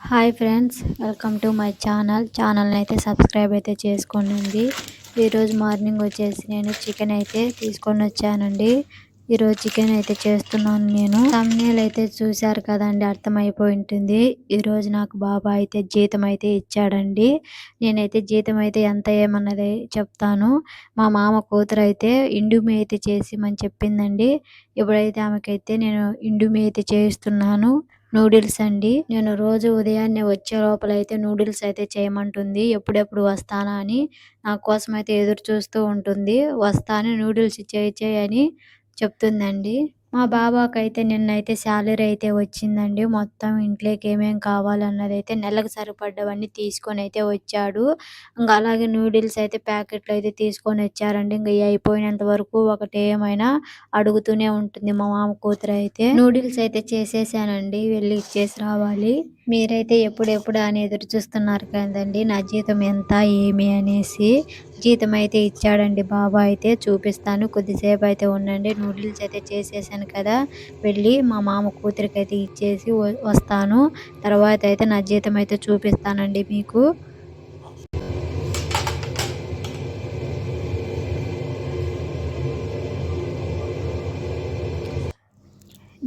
Hi friends welcome to my channel. ఛానల్ని అయితే subscribe అయితే చేసుకోండి ఈరోజు మార్నింగ్ వచ్చేసి నేను చికెన్ అయితే తీసుకొని వచ్చానండి. ఈరోజు చికెన్ అయితే చేస్తున్నాను నేను. తమ్నేల్ అయితే చూశారు కదండి అర్థమైపోయి ఉంటుంది. ఈరోజు నాకు బాబా అయితే జీతం అయితే ఇచ్చాడండి. నేనైతే జీతం అయితే ఎంత ఏమన్నది చెప్తాను. మా మామ కూతురు అయితే ఇండుమి అయితే చేసి మని చెప్పిందండి. ఇప్పుడైతే ఆమెకైతే నేను ఇండుమి అయితే చేయిస్తున్నాను. నూడిల్స్ అండి. నేను రోజు ఉదయాన్నే వచ్చే లోపల అయితే నూడిల్స్ అయితే చేయమంటుంది. ఎప్పుడెప్పుడు వస్తానా అని నా కోసం అయితే ఎదురు చూస్తూ ఉంటుంది. వస్తాను నూడిల్స్ చేయి చేయి అని చెప్తుందండి. మా బాబాకైతే నిన్నైతే శాలరీ అయితే వచ్చిందండి. మొత్తం ఇంట్లోకి ఏమేమి కావాలన్నది అయితే నెలకు సరిపడ్డవన్నీ తీసుకొని అయితే వచ్చాడు. ఇంకా అలాగే నూడిల్స్ అయితే ప్యాకెట్లు అయితే తీసుకొని వచ్చారండి. ఇంకా అయిపోయినంత వరకు ఒకటి ఏమైనా అడుగుతూనే ఉంటుంది మా మామ కూతురు అయితే నూడిల్స్ అయితే చేసేసానండి. వెళ్ళి ఇచ్చేసి రావాలి. మీరైతే ఎప్పుడెప్పుడు అని ఎదురు చూస్తున్నారు కదండి. నా జీతం ఎంత ఏమి అనేసి జీతం అయితే ఇచ్చాడండి బాబా. అయితే చూపిస్తాను. కొద్దిసేపు అయితే ఉండండి. నూడిల్స్ అయితే చేసేసాను కదా. వెళ్ళి మా మామ కూతురికి అయితే ఇచ్చేసి వస్తాను. తర్వాత అయితే నా జీతం అయితే చూపిస్తానండి మీకు.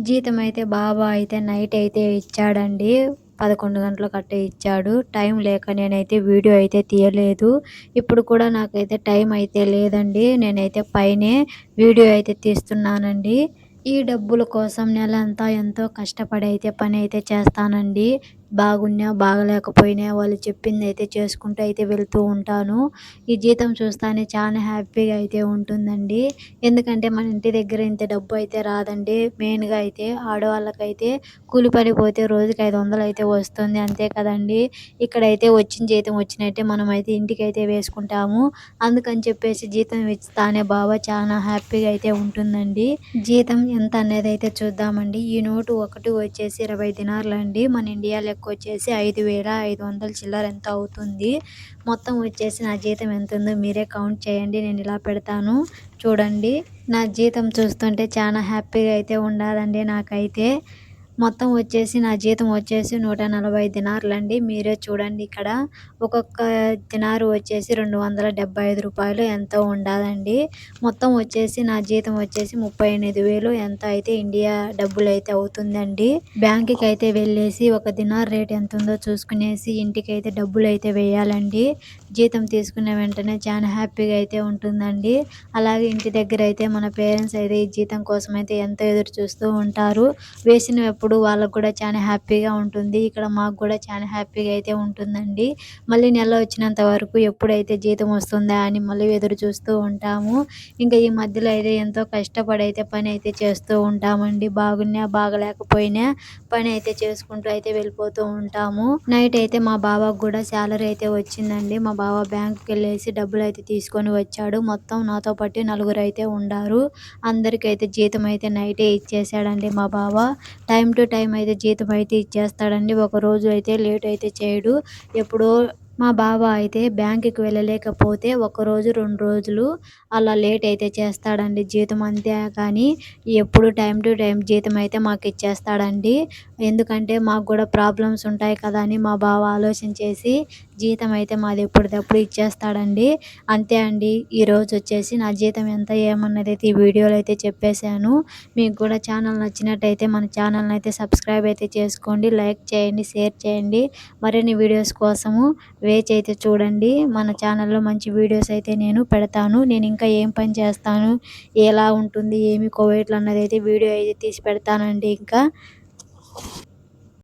జీతం అయితే బాబా అయితే నైట్ అయితే ఇచ్చాడండి. పదకొండు గంటలకు కట్టే ఇచ్చాడు. టైం లేక నేనైతే వీడియో అయితే తీయలేదు. ఇప్పుడు కూడా నాకైతే టైం అయితే లేదండి. నేనైతే పైనే వీడియో అయితే తీస్తున్నానండి. ఈ డబ్బుల కోసం నెల అంతా ఎంతో కష్టపడి అయితే పని అయితే చేస్తానండి. బాగున్నా బాగలేకపోయినా వాళ్ళు చెప్పింది అయితే చేసుకుంటూ అయితే వెళ్తూ ఉంటాను. ఈ జీతం చూస్తానే చాలా హ్యాపీగా అయితే ఉంటుందండి. ఎందుకంటే మన ఇంటి దగ్గర ఇంత డబ్బు అయితే రాదండి. మెయిన్గా అయితే ఆడవాళ్ళకైతే కూలి పని పోతే రోజుకి ఐదు వందలు అయితే వస్తుంది. అంతే కదండి. ఇక్కడైతే వచ్చిన జీతం వచ్చినట్టే మనం అయితే ఇంటికి అయితే వేసుకుంటాము. అందుకని చెప్పేసి జీతం ఇస్తానే బాబా చాలా హ్యాపీగా అయితే ఉంటుందండి. జీతం ఎంత అనేది అయితే చూద్దామండి. ఈ నోటు ఒకటి వచ్చేసి ఇరవై దినార్లు అండి మన ఇండియా లెక్క వచ్చేసి ఐదు వేల ఐదు వందల చిల్లర ఎంత అవుతుంది? మొత్తం వచ్చేసి నా జీతం ఎంత ఉందో మీరే కౌంట్ చేయండి నేను ఇలా పెడతాను. చూడండి. నా జీతం చూస్తుంటే చాలా హ్యాపీగా అయితే ఉండాలండి నాకైతే. మొత్తం వచ్చేసి నా జీతం వచ్చేసి నూట నలభై దినార్లు అండి మీరే చూడండి ఇక్కడ. ఒక్కొక్క దినారు వచ్చేసి రెండు వందల డెబ్బై ఐదు రూపాయలు ఎంతో ఉండాలండి. మొత్తం వచ్చేసి నా జీతం వచ్చేసి ముప్పై ఎనిమిది వేలు. ఎంత అయితే ఇండియా డబ్బులు అయితే అవుతుందండి. బ్యాంక్కి అయితే వెళ్ళేసి ఒక దినార్ రేట్ ఎంత ఉందో చూసుకునేసి ఇంటికి అయితే డబ్బులు అయితే వేయాలండి. జీతం తీసుకున్న వెంటనే చాలా హ్యాపీగా అయితే ఉంటుందండి. అలాగే ఇంటి దగ్గర అయితే మన పేరెంట్స్ అయితే ఈ జీతం కోసం అయితే ఎంతో ఎదురు చూస్తూ ఉంటారు. వేసిన ఎప్పుడు వాళ్ళకు కూడా చాలా హ్యాపీగా ఉంటుంది. ఇక్కడ మాకు కూడా చాలా హ్యాపీగా అయితే ఉంటుందండి. మళ్ళీ నెల వచ్చినంత వరకు ఎప్పుడైతే జీతం వస్తుందా అని మళ్ళీ ఎదురు చూస్తూ ఉంటాము. ఇంకా ఈ మధ్యలో అయితే ఎంతో కష్టపడి అయితే పని అయితే చేస్తూ ఉంటామండి. బాగున్నా బాగలేకపోయినా పని అయితే చేసుకుంటూ అయితే వెళ్ళిపోతూ ఉంటాము. నైట్ అయితే మా బాబాకు కూడా శాలరీ అయితే వచ్చిందండి. మా బావ బ్యాంకుకి వెళ్ళేసి డబ్బులు అయితే తీసుకొని వచ్చాడు. మొత్తం నాతో పాటు నలుగురు అయితే ఉండారు. అందరికైతే జీతం అయితే నైటే ఇచ్చేసాడండి మా బావ. టైం టు టైం అయితే జీతం అయితే ఇచ్చేస్తాడండి. ఒక రోజు అయితే లేట్ అయితే చేయడు. ఎప్పుడో మా బావ అయితే బ్యాంకుకి వెళ్ళలేకపోతే ఒక రోజు రెండు రోజులు అలా లేట్ అయితే చేస్తాడండి జీతం అంతే కానీ ఎప్పుడు టైం టు టైం జీతం అయితే మాకు ఇచ్చేస్తాడండి. ఎందుకంటే మాకు కూడా ప్రాబ్లమ్స్ ఉంటాయి కదా అని మా బావ ఆలోచన చేసి జీతం అయితే మాది ఎప్పటికప్పుడు ఇచ్చేస్తాడండి. అంతే అండి ఈరోజు వచ్చేసి నా జీతం ఎంత ఏమన్నది అయితే ఈ వీడియోలో అయితే చెప్పేశాను. మీకు కూడా ఛానల్ నచ్చినట్టయితే మన ఛానల్ని అయితే సబ్స్క్రైబ్ అయితే చేసుకోండి లైక్ చేయండి షేర్ చేయండి. మరిన్ని వీడియోస్ కోసము వేచి అయితే చూడండి. మన ఛానల్లో మంచి వీడియోస్ అయితే నేను పెడతాను. నేను ఇంకా ఏం పని చేస్తాను? ఎలా ఉంటుంది? ఏమి కోవేట్లు అన్నది అయితే వీడియో అయితే తీసి పెడతానండి ఇంకా.